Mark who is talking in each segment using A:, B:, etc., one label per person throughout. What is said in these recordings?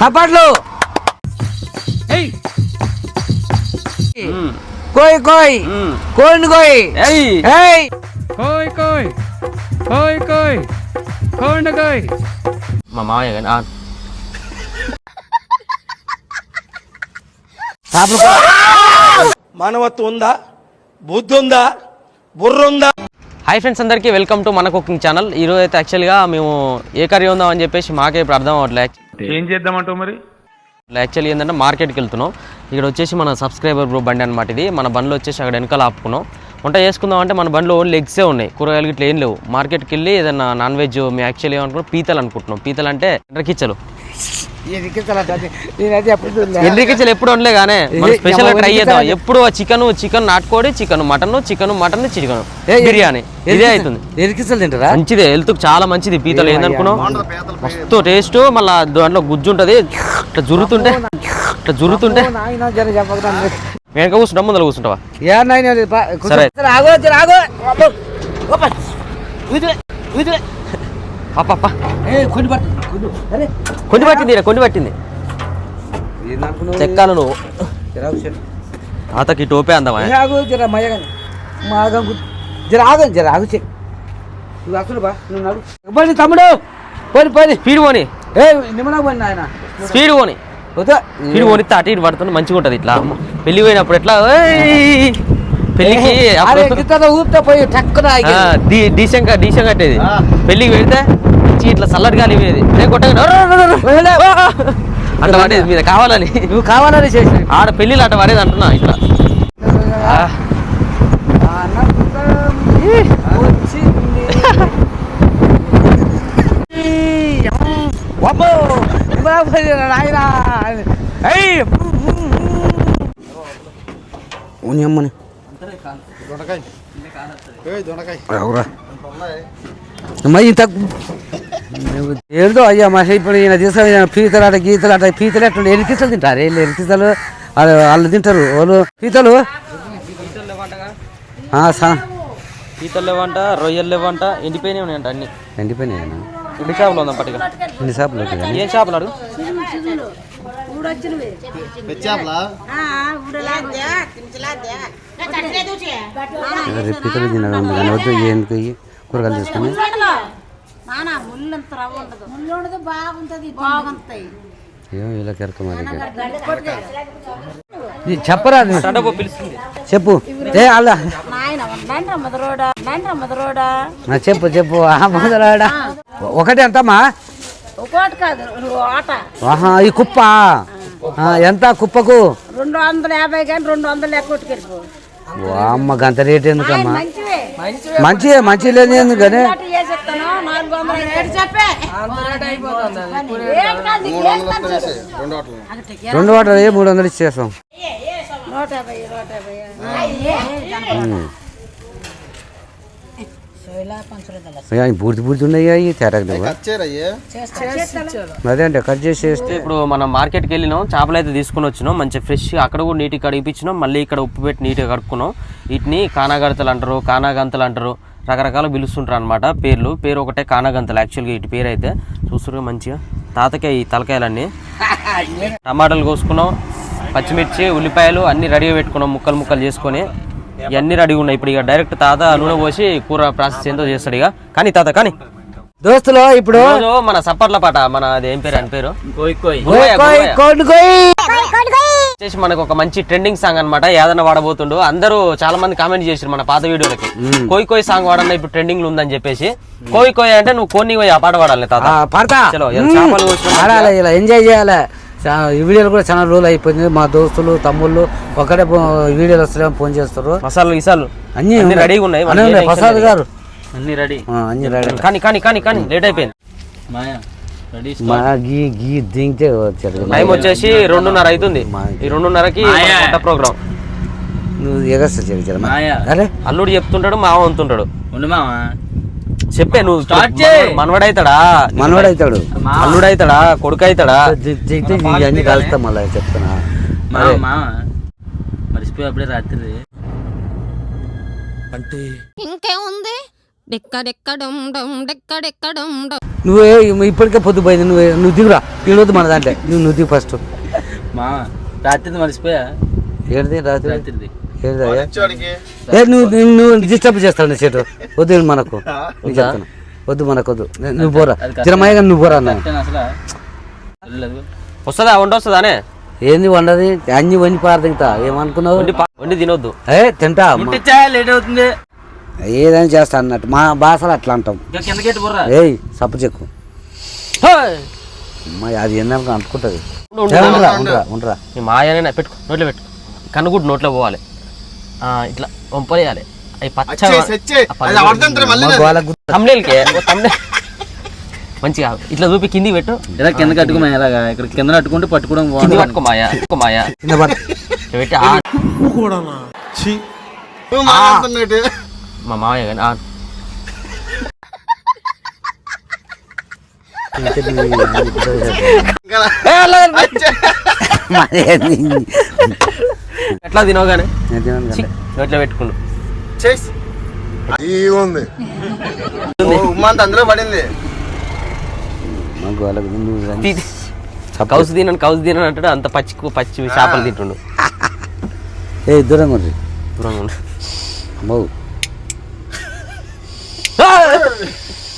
A: సపాట్లు. కోయ్ కోయ్. కోడిని కోయ్.
B: ఏయ్.
A: ఏయ్.
C: కోయ్ కోయ్. కోయ్ కోయ్. కోండ కోయ్.
B: మా మామయ్య కానీ ఆ,
A: చేపలు కో-
D: మానవత్వం ఉందా? బుద్ధి ఉందా? బుర్ర ఉందా?
B: హాయ్ ఫ్రెండ్స్ అందరికీ వెల్కమ్ టు మన కుకింగ్ ఛానల్. ఈరోజు అయితే యాక్చువల్గా మేము ఏ కర్రీ ఉందాం అని చెప్పేసి మాకే ఇప్పుడు అర్థం అవ్వట్లేదు
C: ఏం చేద్దామంటావు మరి?
B: యాక్చువల్లీ ఏంటంటే మార్కెట్కి వెళ్తున్నాం. ఇక్కడ వచ్చేసి మన సబ్స్క్రైబర్ బ్రో బండి అనమాట ఇది. మన బండ్లో వచ్చేసి అక్కడ వెనకాల ఆపుకున్నాం. వంట చేసుకుందాం అంటే మన బండిలో ఓన్లీ ఎగ్సే ఉన్నాయి. కూరగాయలు ఇట్లా ఏం లేవు. మార్కెట్కి వెళ్ళి ఏదైనా నాన్ వెజ్ మేము యాక్చువల్లీ ఏమనుకున్నాం? పీతలు అనుకుంటున్నాం. పీతలు అంటే
A: అది. నేనైతే ఎప్పుడు
B: ఎప్పుడు ఉండలే కానీ స్పెషల్ ట్రై చేద్దాం? ఎప్పుడు చికెన్ చికెన్ నాటుకోడి chicken mutton chicken mutton chicken biryani. ఇదే అవుతుంది
A: ఎరికించాలి తింటారా?
B: మంచిదే. హెల్త్ చాలా మంచిది. పీతలు ఏందనుకున్నావు మస్తు టేస్ట్. మళ్ళీ దాంట్లో గుజ్జు ఉంటుంది ఇట్లా జురుతుంటే ఇట్లా జురుతుంటే. వెనక కూర్చుంటా ముందర కూర్చుంటావా. సరే.
A: కొన్ని
B: పట్టింది కొన్ని పట్టింది? చెక్కాను నువ్వు. తాతకి టోపే అందమా?
A: జర మయ్యగా. మాగం గు- జర ఆగు, జర ఆగు చెక్. నువ్వు అసలు బా నువ్వు నడు. పోనీ తమ్ముడు. పోని పోని.
B: స్పీడ్ పోని.
A: ఏ పోని నాయన.
B: స్పీడ్ పోని. స్పీడ్ పోనిస్తే అటు ఇటు పడుతుంది మంచిగా ఉంటుంది ఇట్లా. పెళ్ళి పోయినప్పుడు ఎట్లా!
A: పెళ్ళికి ఊపితే పోయి టక్కున
B: డీసెంట్ డీసెంట్ కట్టేది. పెళ్ళికి పెడితే మంచి ఇట్లా చల్లటి గాలి పోయేది నేను కొట్టగా. అట్లా పడేది మీద కావాలని.
A: నువ్వు కావాలని చేసి
B: ఆడ పెళ్ళిలు అట్లా పడేది అంటున్నా ఇట్లా.
A: నాయనా ఏయ్. ఉని అమ్మని. ఇంత ఏందో అయ్యా మా ఇప్పుడు ఈయన తీసుకొని పీతలాట గీతలాట పీతలు ఎట్లా ఎరికిస్తలు తింటారు వీళ్ళు ఎరికిస్తలు వాళ్ళు వాళ్ళు తింటారు వాళ్ళు పీతలు
B: పీతలు లేవంట రొయ్యలు లేవంట ఎండిపోయినాయి ఉన్నాయంట అన్ని
A: ఎండిపోయినాయనా
B: ఎండి చేపలు ఉందాం పట్టిగా
A: ఎన్ని చేపలు
B: ఏం చేపలు అడుగు
A: రేపు తినడం ఉంది కానీ వద్దు ఎందుకు కూరగాయలు తీసుకొని ఏమో ఇలా కెరక చెప్పరా చెప్పు ఏ అలా
E: మదరోడా మదరోడా
A: చెప్పు చెప్పు ఆ మొదలాడా ఒకటి ఎంతమ్మా ఆహా ఈ కుప్ప ఎంత కుప్పకు
E: రెండు వందల యాభై కానీ రెండు వందల
A: ఓ అమ్మ గంత రేట్ ఎందుకమ్మా
E: మంచివే
A: మంచి మంచి లేదు ఎందుకు కానీ రెండు వాటర్ ఏ మూడు వందలు ఇచ్చేస్తాం ఉన్నాయి అవి అదే అంటే కట్ చేసి చేస్తే
B: ఇప్పుడు మనం మార్కెట్కి వెళ్ళినాం చేపలు అయితే తీసుకుని వచ్చినాం మంచి ఫ్రెష్ అక్కడ కూడా నీట్గా కడిగిపించినాం మళ్ళీ ఇక్కడ ఉప్పు పెట్టి నీట్గా కడుక్కున్నాం. వీటిని కానాగడతలు అంటారు కానాగంతలు అంటారు రకరకాల పిలుస్తుంటారు అనమాట పేర్లు పేరు ఒకటే కానాగంతలు యాక్చువల్గా ఇటు పేరు అయితే. చూస్తారు మంచిగా. తాతకాయ ఈ తలకాయలన్నీ. టమాటాలు కోసుకున్నాం పచ్చిమిర్చి ఉల్లిపాయలు అన్ని రెడీగా పెట్టుకున్నాం ముక్కలు ముక్కలు చేసుకొని. ఇవన్నీ రెడీగా ఉన్నాయి. ఇప్పుడు ఇక డైరెక్ట్ తాత నూనె పోసి కూర ప్రాసెస్ ఏందో చేస్తాడు ఇక. కానీ తాత కానీ.
A: దోస్తులు ఇప్పుడు
B: మన సప్పర్ల పాట మన అది ఏం పేరు అని పేరు? మనకు ఒక మంచి ట్రెండింగ్ సాంగ్ అన్నమాట. ఏదైనా వాడబోతుండు. అందరూ చాలా మంది కామెంట్ చేసారు మన పాత వీడియోలకి. కోయి కోయి సాంగ్ వాడన్న ఇప్పుడు ట్రెండింగ్లో ఉందని చెప్పేసి. కోయి కోయి అంటే నువ్వు కోని కోయి ఆ పాట పాడాలి తాత.
A: ఆ, పడతా. ఎంజాయ్ చేయాలి. ఈ వీడియోలు కూడా చాలా రోజులు అయిపోయింది. మా దోస్తులు తమ్ముళ్ళు ఒకటే వీడియోలు వస్తలేమో ఫోన్ చేస్తారు.
B: మసాలు ఇసాలు
A: అన్ని.
B: రెడీగా ఉన్నాయి.
A: అన్నీ. ప్రసాద్ గారు.
B: అన్ని రెడీ.
A: ఆ, అన్ని రెడీ
B: కానీ కానీ కానీ కానీ లేట్ అయిపోయింది.
A: మా గీ గీ దింగితే వచ్చారు
B: టైం వచ్చేసి రెండున్నర అవుతుంది. ఈ రెండున్నరకి ప్రోగ్రామ్
A: నువ్వు ఎగస్తా అరే.
B: అల్లుడు చెప్తుంటాడు మావ అంతుంటాడు
F: ఉండు మామ.
B: చెప్పే నువ్వు
F: Start చేయి.
B: మనవడైతాడా?
A: మనవాడు అవుతాడు
B: అల్లుడు అవుతాడా కొడుకు అవుతాడా
A: అన్ని కలుస్తా మళ్ళీ చెప్తున్నా.
F: మర్చిపోయి అప్పుడే రాత్రి.
G: ఇంకేముంది
F: డెక్కడెక్కడం డం
A: నువ్వే ఇప్పటికే పొద్దుపోయింది నువ్వు నువ్వు దిగురా. ఈరోజు మన దాంట్లో. నువ్వు నువ్వు దిగు ఫస్ట్
G: మా రాత్రి మర్చిపోయా?
A: ఏడిది రాత్రి?
G: రాత్రిది.
A: నువ్వు నువ్వు- డిస్టర్బ్ చేస్తావు చెట్టు వద్దు మనకు. నీకు చెప్తాను వద్దు మనకు వద్దు. నే- నువ్వు పోరా. చిరమయ్య నువ్వు పోరా అన్న.
B: వస్తుందా? వంట వస్తుందానే?
A: ఏంది వండది? అన్ని వండి పార తింటా ఏమనుకున్నావు?
B: వండి తినొద్దు.
A: ఏ తింటా.
G: లేట్ అవుతుంది.
A: ఏదైనా చేస్తా అన్నట్టు. మా భాషలో అట్లా అంటాం. ఏయ్ సప్పు చెక్కు. అది ఏందనుకో అంటుకుంటుంది.
B: ఉండు, ఉండు.
A: ఉండరా ఉండరా. ఉండరా
B: మాయనే పెట్టుకో. నోట్లో పెట్టుకో కన్నుగుడ్డు నోట్లో పోవాలి. ఇట్లా వంపలేయాలి అవి పచ్చ మంచిగా ఇట్లా చూపి కిందికి పెట్టు.
G: ఇలా కింద కట్టుకోమా ఇలాగా ఇక్కడ కింద కట్టుకుంటే పట్టుకోవడం
B: కింది
G: బాగుంది
B: పట్టుకో మాయా పట్టుకో మాయా
A: కింద పట్టు.
B: మా మామయ్య కానీ? ఎట్లా
A: కదా.
B: నోట్లో పెట్టుకుండు.
H: అందులో పడింది.
B: కౌసు తినను కౌసు తినను అంటాడు అంత పచ్చి పచ్చి చేపలు తింటుండు.
A: ఏ దూరంగా ఉండి.
B: దూరంగా ఉండు.
A: అమ్మో.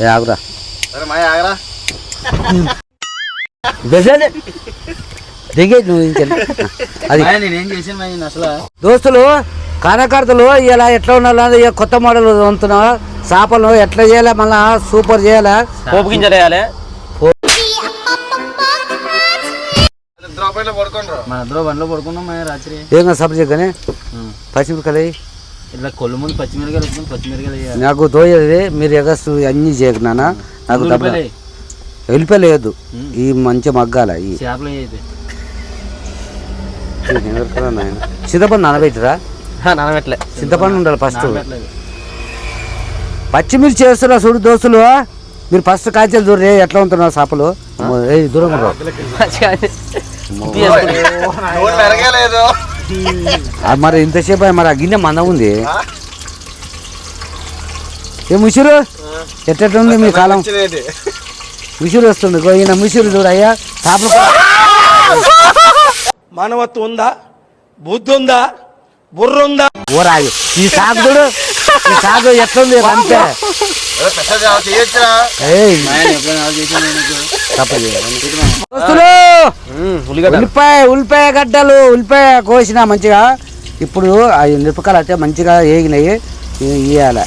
A: ఏ ఆగురా.
H: అరే మాయ ఆగరా.
A: దిగే నువ్వు ఇంకెళ్ళి. అది.
G: నేనేం అసలు
A: దోస్తులు కార్యకర్తలు ఇలా ఎట్లా ఉండాలి కొత్త మోడల్ వంతున్నా చేపలు ఎట్లా చేయాలి మళ్ళా సూపర్ చేయాలా?
B: పోపు గింజలు వేయాలి.
H: ద్రౌపదిలో పడుకోండి రా
G: మన ఇద్దరు బండ్లో పడుకున్నాం మాయా రాత్రి.
A: ఏం సబ్జెక్ట్ కానీ పచ్చిమిరకాయలు వేయి.
G: ఇట్లా కొల్లు ముందు పచ్చిమిరకాయలు వేసుకుని పచ్చిమిరకాయలు వేయాలి.
A: నాకు తోయేది మీరు ఎగస్టు అన్నీ చేయకున్నానా నాకు వెళ్ళిపోలేదు ఈ మంచి మగ్గాల ఈ
G: చేపలు అయితే
A: చింతపండు నానబెట్టిరా?
B: నానబెట్టలే.
A: చింతపండు ఉండాలి ఫస్ట్. పచ్చిమిర్చి చేస్తున్నా చూడు దోస్తులు. మీరు ఫస్ట్ కాల్చేది దూరే ఎట్లా ఉంటున్నారు చేపలు అమ్మో, ఏయ్, దూరంగా రా.
B: మంచిగా ఇది చేసుకుంటూ
H: నూనె మెరగలేదు.
A: ఆ, మరి ఇంతసేపు మరి ఆ గిన్నె మందం ఉంది. ఏ ముసురు ఎట్టుంది మీ కాలం? ముసురు వస్తుంది. ఈయన ముసురు చూడు అయ్యా. చేపలు
D: మానవత్వం ఉందా? బుద్ధి ఉందా? బుర్ర ఉందా?
A: ఊరాగి ఈ సాగు చూడు. ఈ సాగు ఎట్లుంది అంతే. ఉల్లిపాయ ఉల్లిపాయ గడ్డలు ఉల్లిపాయ కోసిన మంచిగా ఇప్పుడు ఆ మిరపకాయలు అయితే మంచిగా వేగినాయి ఇవ్వాలి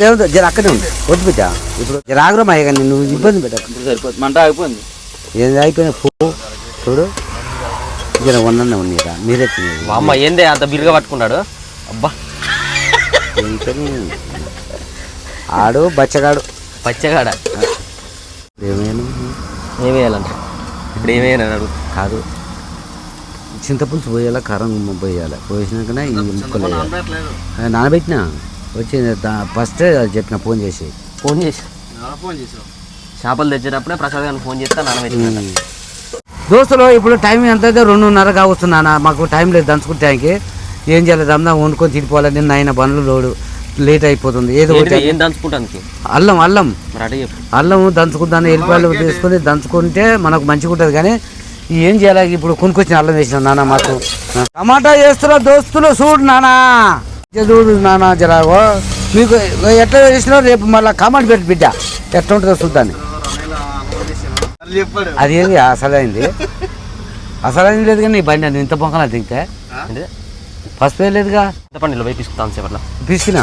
A: దేవుడు జర అక్కడే ఉంది వద్దు బిడ్డ ఇప్పుడు జర ఆగ్రహం అయ్యా కానీ నువ్వు ఇబ్బంది పెట్ట
G: ఇప్పుడు సరిపోతుంది. మంట ఆగిపోయింది.
A: ఏది అయిపోయిన చూడు. జర వందనే ఉన్నీరా. మీరే తినేది.
B: మా అమ్మ ఏందే అంత బిరుగా పట్టుకున్నాడు? అబ్బా.
A: ఏంటని? ఆడు బచ్చగాడు.
B: పచ్చగాడ
A: ఏమైనా?
B: ఏం వేయాలంట ఇప్పుడు ఏమేయని అన్నాడు
A: కాదు. చింతపులుసు పోయాలా కారం పోయాలి? పోసినాకనే ఈ ముక్కలు నానబెట్టినా? వచ్చి ఫస్ట్ చెప్పిన ఫోన్ చేసి
B: ఫోన్ చేసి.
G: ఫోన్ చేసావు.
B: చేపలు తెచ్చేటప్పుడే ప్రసాద్ గారిని ఫోన్ చేస్తా నానబెట్టి
A: దోస్తులు ఇప్పుడు టైం ఎంత అయితే రెండున్నర కావస్తున్నానా మాకు టైం లేదు దంచుకుంటానికి. ఏం చేయాలి దమ్దా వండుకొని తినిపోవాలి నిన్న ఆయన బండ్లు లోడు లేట్ అయిపోతుంది. ఏదో
B: ఏం దంచుకుంటానికి?
A: అల్లం అల్లం. అల్లం దంచుకుంటాను ఎల్లిపాయలు తీసుకొని దంచుకుంటే మనకు మంచిగా ఉంటుంది. కానీ ఏం చేయాలి ఇప్పుడు కొనుక్కొచ్చిన అల్లం వేసిన నాన్న మాకు. టమాటా చేస్తున్నా దోస్తులు చూడు నానా చూడు నానా జరాగో. మీకు ఎట్లా చేసినా రేపు మళ్ళీ కామెంట్ పెట్టి బిడ్డ. ఎట్లా ఉంటుందో చూద్దాన్ని. అది ఏది? అసలైంది. అసలైంది లేదు కానీ నీ బండి అది ఇంత పొంకలా దింతే?
B: అంటే
A: పసుపు లేదుగా?
B: పండిలో పోయి తీసుకుంటాను సేపట్లో
A: పిసికినా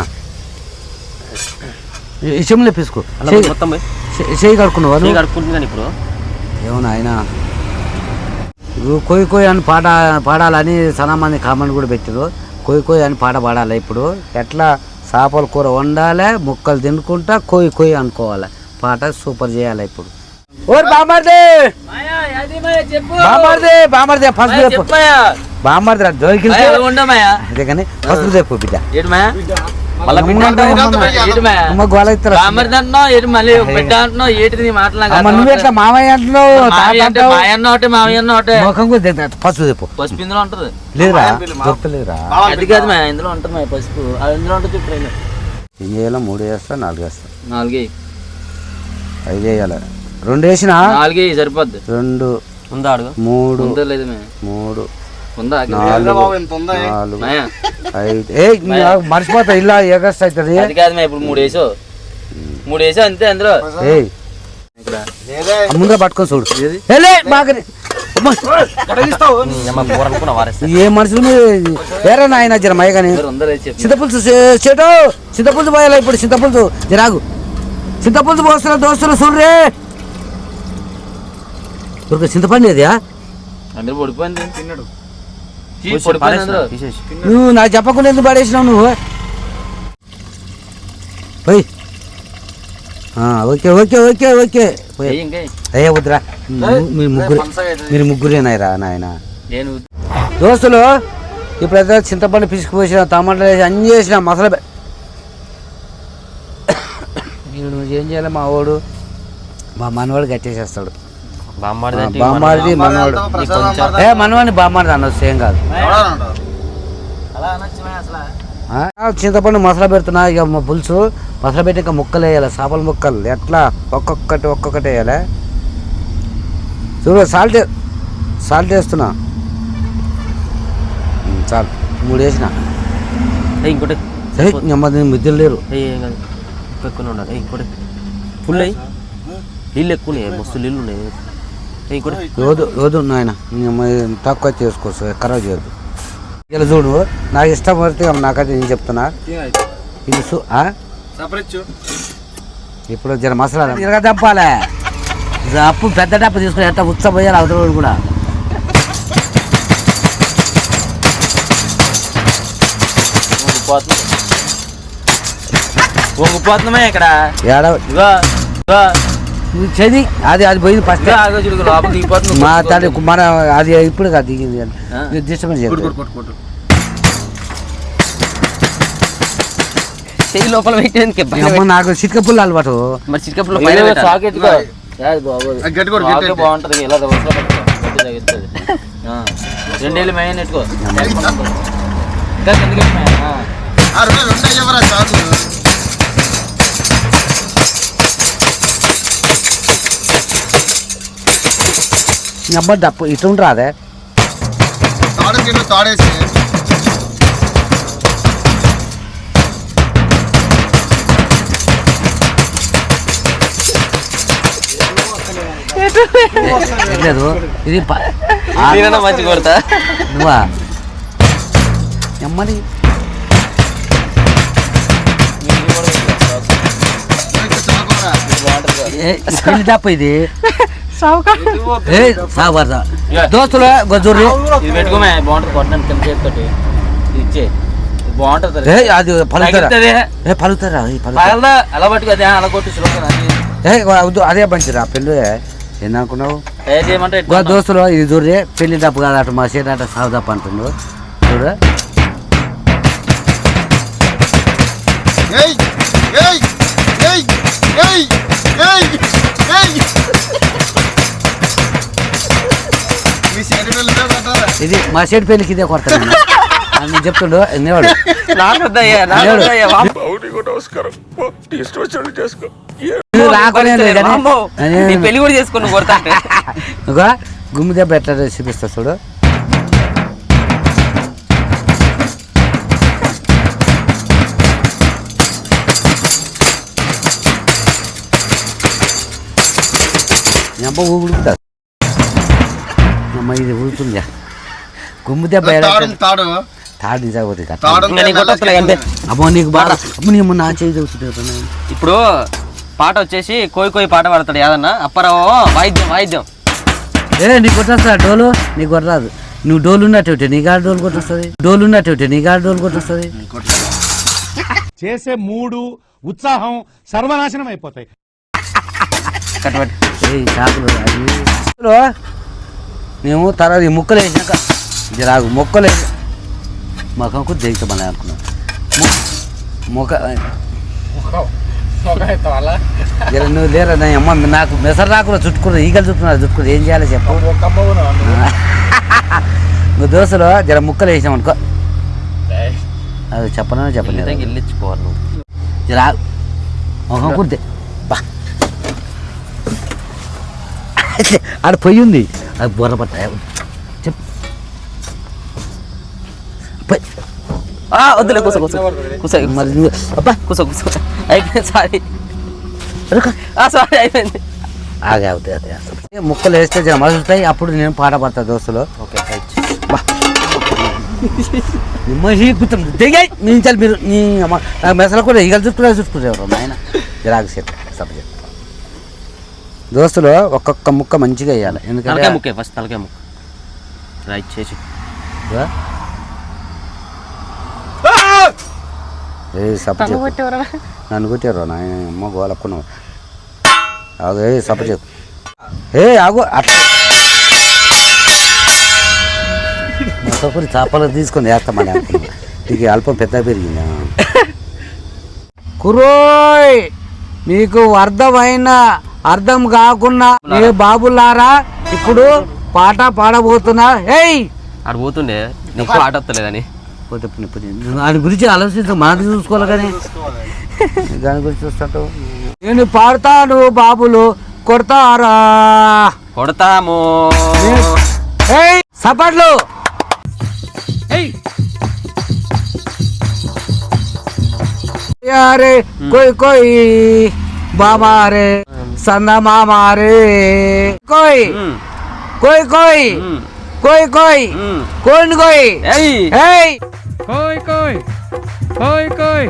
A: ఇష్టంలో పిసుకు.
B: అలా మొత్తం పోయి.
A: చేయి కడుక్కున్నావా
B: చేయి
A: నువ్వు?
B: కడుక్కుంటున్నాను ఇప్పుడు.
A: ఏమన్నా ఆయన ఇప్పుడు కోయి కోయి అని పాట పాడాలని చాలా మంది కామెంట్ కూడా పెట్టారు కోయి కోయి అని పాట పాడాలి ఇప్పుడు? ఎట్లా? చేపల కూర వండాలి ముక్కలు తినుకుంటా కోయి కోయి అనుకోవాలి. పాట సూపర్ చేయాలి ఇప్పుడు? ఓ బామర్దే బామర్దే బామర్దే ఫస్ట్ చెప్పు. బామర్దే దొరికితే
G: ఉండమాయా
A: అదే కానీ ఫస్ట్ చెప్పు బిడ్డ. నువ్వు ఎట్లా మామయ్య అంటున్నావు ముఖం కూడా ఫస్ట్ చెప్పు
G: పసుపు ఇందులో ఉంటది.
A: లేదురా దొరకలేదురా
G: అది కాదు మా ఇందులో ఉంటుంది మా పసుపు. అది ఇందులో ఉంటుంది చుట్టూ
A: ఏం చేయాలి? మూడు వేస్తా నాలుగు వేస్తా
G: నాలుగే.
A: ఐదు వేయాలి రెండు వేసిన?
G: నాలుగే సరిపోద్ది.
A: రెండు
B: ఉందా అడుగు?
A: మూడు
G: ఉందా లేదు
A: మూడు
G: ఉందా?
A: నాలుగు నాలుగు ఐదు. ఏ మర్చిపోతా ఇలా ఎగస్ట్ అవుతుంది.
G: అది కాదు మే ఇప్పుడు మూడు వేసావు. మూడు అంతే అందులో.
A: ఏయ్.
G: ఇక్కడ.
H: ఏదే?
A: ముందర పట్టుకొని చూడు. బాగా- ఏ మనుషులు మీరు వేరే నాయన జర మయ కానీ
G: అందరు ఉందా లేదు చెప్పు.
A: చింతపులుసు చెటో చింతపులుసు పోయాలి ఇప్పుడు? చింతపులుసు. జరాగు చింతపులుసు పోస్తున్నా దోస్తులు చూడరే. ఒక చింతపండు ఏదియా
G: అందరు పడిపోయింది. తిన్నాడు?
A: నువ్వు నాకు చెప్పకుండా ఎందుకు పడేసినావు నువ్వు? పోయి. ఆ, ఓకే ఓకే ఓకే ఓకే. అయ్యే వద్దురా. మీరు ముగ్గురు మీరు ముగ్గురేనాయరా నాయన?
G: నేను
A: దోస్తులు ఇప్పుడైతే చింతపండు పిసుకు పోసిన టమాటాలు వేసి అన్నీ చేసిన మసాలా నేను నువ్వు ఏం చేయాలి మా వాడు? మా మనవాడు కట్టేసేస్తాడు.
B: బామ్మాడిది
A: మనవాడు. ఏ మనవాడిని బామ్మాడిది అనొచ్చు ఏం కాదు.
G: అలా అనొచ్చు మే అసలు.
A: ఆ, చింతపండు మసాలా పెడుతున్నా ఇక పులుసు. మసాలా పెట్టి ఇంకా ముక్కలు వేయాలి చేపల ముక్కలు. ఎట్లా? ఒక్కొక్కటి ఒక్కొక్కటి వేయాలి. చూడు సాల్ట్ సాల్ట్ వేస్తున్నా. చాలు. మూడు వేసిన.
B: ఇంకోటి.
A: నెమ్మది మిద్దెలు లేరు.
B: ఉండాలి ఇంకోటి. ఫుల్ అయ్యి నీళ్ళు ఎక్కువ ఉన్నాయి? మస్తు నీళ్ళు ఉన్నాయి.
A: రోజు రోజు నాయన తక్కువ చేసుకోవచ్చు ఖరాబ్ చేయొద్దు. ఇలా చూడు నాకు ఇష్టం పడితే నాకైతే నేను చెప్తున్నా. ఇది సు- ఆ? ఇప్పుడు జర మసాలా ఇరగ దప్పాలే అప్పు పెద్ద డప్పు తీసుకుని ఎట్లా ఉత్సవ పోయాలి అవతల కూడా.
G: వంగిపోతుంది ఇక్కడ.
A: ఏడ?
G: ఇగో ఇగో
A: ఇది చది అది అది పోయింది ఫస్ట్. మా తల్లి మన అది ఇప్పుడు కాదు దిగింది. డిస్టర్బెన్స్
B: చెయ్యి లోపల పెట్టేందుకే
A: నాకు చిట్క పుల్ల అలవాటు.
B: మరి పైన
G: సాకే
H: గట్టి ఎత్తు.
G: బాగుంటది ఇలా. రెండేళ్ళు మేయని ఎట్టుకో ఇంకా కిందకి ఎత్తు మేయ. ఆ.
H: ఆ, రెండు రెండు అయ్యవరా చాలు
A: ఈ అమ్మ డప్పు ఇటు రాదే
H: తాడు కింద తాడేసి.
A: లేదు ఇది
B: మంచి కొడతా.
A: నువ్వా? స్కిల్ డప్పు ఇది. సాగుపడతా దోస్తులు గొజ్జూరి
G: ఇది పెట్టుకోమే బాగుంటుంది కొట్టడానికి కింద చేతితోటి ఇది ఇచ్చే. ఇది బాగుంటుంది
A: ఏ అది
G: పగలదా? అలా అలా కొట్టి సులభం
A: మంచిరా పెళ్ళి. ఏందనుకున్నావు
G: ఎట్లా
A: దోస్తులు ఇది చూడ్రి పెళ్ళి డప్పు కాదు అటు మా సైడ్ అట సాగు డప్పు అంటుండు. చూడు. ఇది మా సైడ్ పెళ్ళికి ఇదే కొడతా నేను చెప్తుండు ఎన్నేవాడు
B: నాకు వద్దయ్యా నాకు
A: లేడు.
B: వద్దయ్యా వామ్మో.
A: నువ్వు రాకునే లేదు కానీ
B: వామ్మో.
A: అదే-
B: నీ పెళ్ళి కూడా చేసుకుని.
A: ఇగో గుమ్మి దెబ్బ ఎట్లా చూపిస్తా చూడు అమ్మ ఊగుడుకుంటా అమ్మ ఇది ఊగుతుందా గుమ్మి దెబ్బ
H: తాడు తాడు
A: అమ్మో నీకు బాగా అమ్మ నీ నా చేయి చదువుతుంది.
B: ఇప్పుడు పాట వచ్చేసి కోయి కోయి పాట పాడతాడు యాదన్న. అప్పారావు వాయిద్యం వాయిద్యం.
A: ఏ నీకు కొట్టొస్తా డోలు? నీకు కొట్టరాదు. నువ్వు డోలు ఉన్నట్టు నీ కాడ డోలు కొట్టొస్తుంది? డోలు ఉన్నట్టు నీ కాడ డోలు కొట్టొస్తుంది?
C: చేసే మూడు ఉత్సాహం సర్వనాశనం అయిపోతాయి
A: ఏయ్ చేపలు అది చేపలు మేము తర్వాత ఈ ముక్కలు వేసినాక జరాగు మొక్కలు వేసి మొఖంకు దిగుతామని అనుకున్నాం. మొక్క జర నువ్వు లేరా నా అమ్మ నాకు మెసరు రాకుండా చుట్టుకున్నారు ఈగలు చుట్టుకున్నారు చుట్టుకున్నారు ఏం చేయాలో చెప్పు. నువ్వు దోశలో జర ముక్కలు వేసినాం అనుకో. అది చెప్పనని చెప్పలేదు?
B: ఇల్లిచ్చుకోవాలి నువ్వు.
A: రా మొహం కుడితే. బా. ఆడ పొయ్యి ఉంది. అది బుర్ర పట్ట చెప్పు
B: వద్దులే కూసో కూసో. కూసో
A: మరి అబ్బా
B: కూసో కూసో. అయిపోయింది సారీ. సారీ అయిపోయింది.
A: ఆగే అవుతాయి అదే అసలు ముక్కలు వేస్తే జర మసులుతాయి అప్పుడు నేను పాట పడతా దోస్తులు.
B: ఓకే
A: దిగాయి మించాలి మీరు. నాకు మెసలు కూడా ఈగలు చుట్టుకునే చుట్టుకునేవారు నాయన. జిరాకు సెట్ సబ్జెక్ట్ దోస్తులు ఒక్కొక్క ముక్క మంచిగా వేయాలి.
B: తలకాయ
A: ఎందుకంటే
B: ముక్కే ఫస్ట్ తలకాయ ముక్క. రైట్ చేసి.
A: నన్ను కొట్టారు నాయన? అమ్మ గోలక్కున్నావు ఆగు ఏ సబ్జెక్ట్ ఏ ఆగు అట్లా. మొత్తపూరి చేపలు తీసుకొని వేస్తామని అనుకున్నా. నీకు అల్పం పెద్ద పెరిగిందా? కురోయ్ మీకు అర్థమైన? అర్థం కాకుండా ఏ బాబులారా ఇప్పుడు పాట పాడబోతున్నా? ఏయ్!
B: ఆడ పోతుండే. నీకు ఆట వస్తలేదని.
A: పోతే. దాని గురించి ఆలోచించు మనది చూసుకోవాలి కానీ. దాని గురించి చూస్తుంటావు. నేను పాడతాను బాబులు కొడతారా?
B: కొడతాము.
A: ఏయ్! సపట్లు! యారే కోయ్ కోయ్ బాబా రే సన్న మామా రే కోయ్
B: మ్మ్.
A: కోయ్ కోయ్
B: మ్మ్.
A: కోయ్ కోయ్
B: మ్మ్.
A: కోన్ కోయ్
B: ఏయ్
A: ఏయ్
C: కోయ్ కోయ్ కోయ్ కోయ్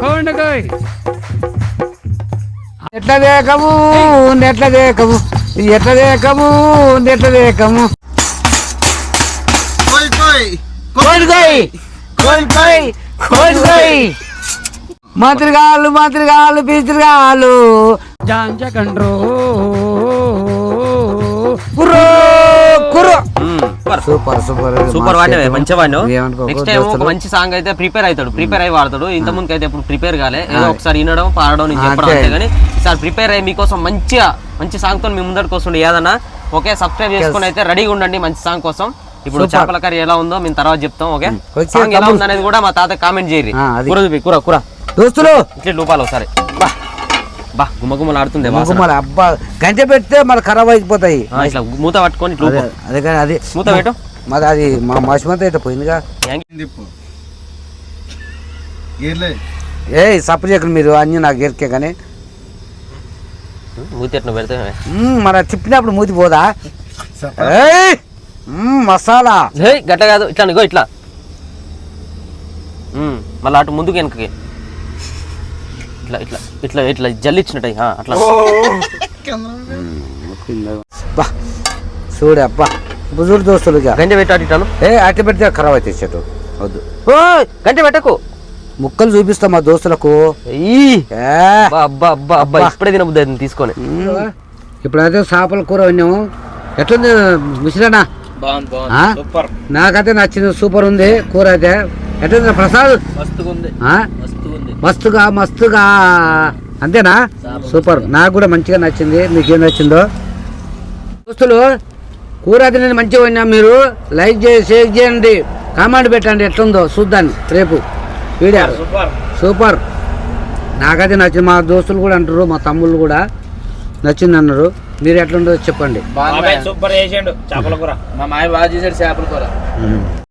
C: కోండ కోయ్
A: ఎట్ల దేకము నెట్ల దేకము ఎట్ల దేకము నెట్ల దేకము
H: కోయ్ కోయ్
A: కోడి కోయ్ కోడి కోయ్ కోడి కోయ్
C: జాంజకండ్రో
A: కుర్రో కుర్రో.
B: మ్మ్. సూపర్.
A: Super super.
B: సూపర్ వాడినవే నెక్స్ట్ టైం ఒక మంచి సాంగ్ అయితే ప్రిపేర్ అవుతాడు. ప్రిపేర్ అయి వాడతాడు. ఇంత ముందుకు అయితే ఎప్పుడు ప్రిపేర్ కాలే. ఏదో ఒకసారి వినడం పాడడం నేను చెప్పడం
A: అంతే.
B: కానీ ఈసారి ప్రిపేర్ అయ్యి మీకోసం మంచిగా మంచి సాంగ్తో మీ ముందరికి వస్తుండే ఏదన్నా ఓకే సబ్స్క్రైబ్ చేసుకుని అయితే రెడీగా ఉండండి మంచి సాంగ్ కోసం. ఇప్పుడు. చేపల కర్రీ ఎలా ఉందో మేము తర్వాత చెప్తాం ఓకే? సాంగ్ ఎలా
A: కబుల్.
B: ఉంది అనేది కూడా మా తాత కామెంట్ చేయరు కూర కూర.
A: దోస్తులు!
B: ఇట్లా లోపాలు ఒకసారి. బా. బా గుమ్మగుమ్మలు ఆడుతుంది వాసన.
A: మరి అబ్బా గంట పెడితే మరి ఖరాబ్ అయిపోతాయి.
B: ఇట్లా మూత పట్టుకొని ఇట్లా
A: అదే
B: ఊపు.
A: అదే కానీ అది
B: మూత పెట్టు.
A: మరి అది మా మసిమంతా అయితే పోయిందిగా.
H: తిప్పు గేర్లే.
A: ఏ చేయకండి మీరు అన్ని నాకు ఎరికే కానీ.
B: మూతి ఎట్లా పెడితే
A: మ్మ్, మరి తిప్పినప్పుడు మూతి పోదా? ఏయ్! మ్మ్, మసాలా.
B: హే గట్ల కాదు ఇట్లా ఇగో ఇట్లా. మ్మ్. మళ్ళీ అటు ముందుకు వెనకకి. ఇట్లా ఇట్లా ఇట్లా ఇట్లా జల్లిచ్చినట్టు అట్లా.
A: బా చూడు అబ్బా చూడు దోస్తులు ఇక
B: గంజ పెట్టు అటు ఇటాను
A: ఏ అట్టి పెడితే ఖరాబ్ అయితే చెట్టు వద్దు.
B: ఓ గంట పెట్టకు.
A: ముక్కలు చూపిస్తా మా దోస్తులకు.
B: అబ్బా అబ్బా అబ్బా. ఇప్పుడే తినబుద్ది తీసుకొని.
A: ఇప్పుడైతే చేపల కూర విన్నాము ఎట్లుంది ముసిరానా నాకైతే నచ్చింది సూపర్ ఉంది కూర అయితే. ఎట్లుంది ప్రసాద్?
G: మస్తుగా? మస్తుగా.
A: అంతేనా? సూపర్. నాకు కూడా మంచిగా నచ్చింది. మీకేం నచ్చిందో? దోస్తులు కూర నేను మంచిగా విన్నా మీరు లైక్ చేసి షేర్ చేయండి. కామెంట్ పెట్టండి ఎట్లుందో చూద్దాం రేపు. వీడియో. సూపర్ నాకైతే నచ్చింది. మా దోస్తులు కూడా అంటారు మా తమ్ముళ్ళు కూడా నచ్చింది అన్నారు. మీరు ఎట్లుందో చెప్పండి.
G: సూపర్ చేసిండు. చేపల కూర. మా మాయ బాగా చేశాడు చేపల కూర.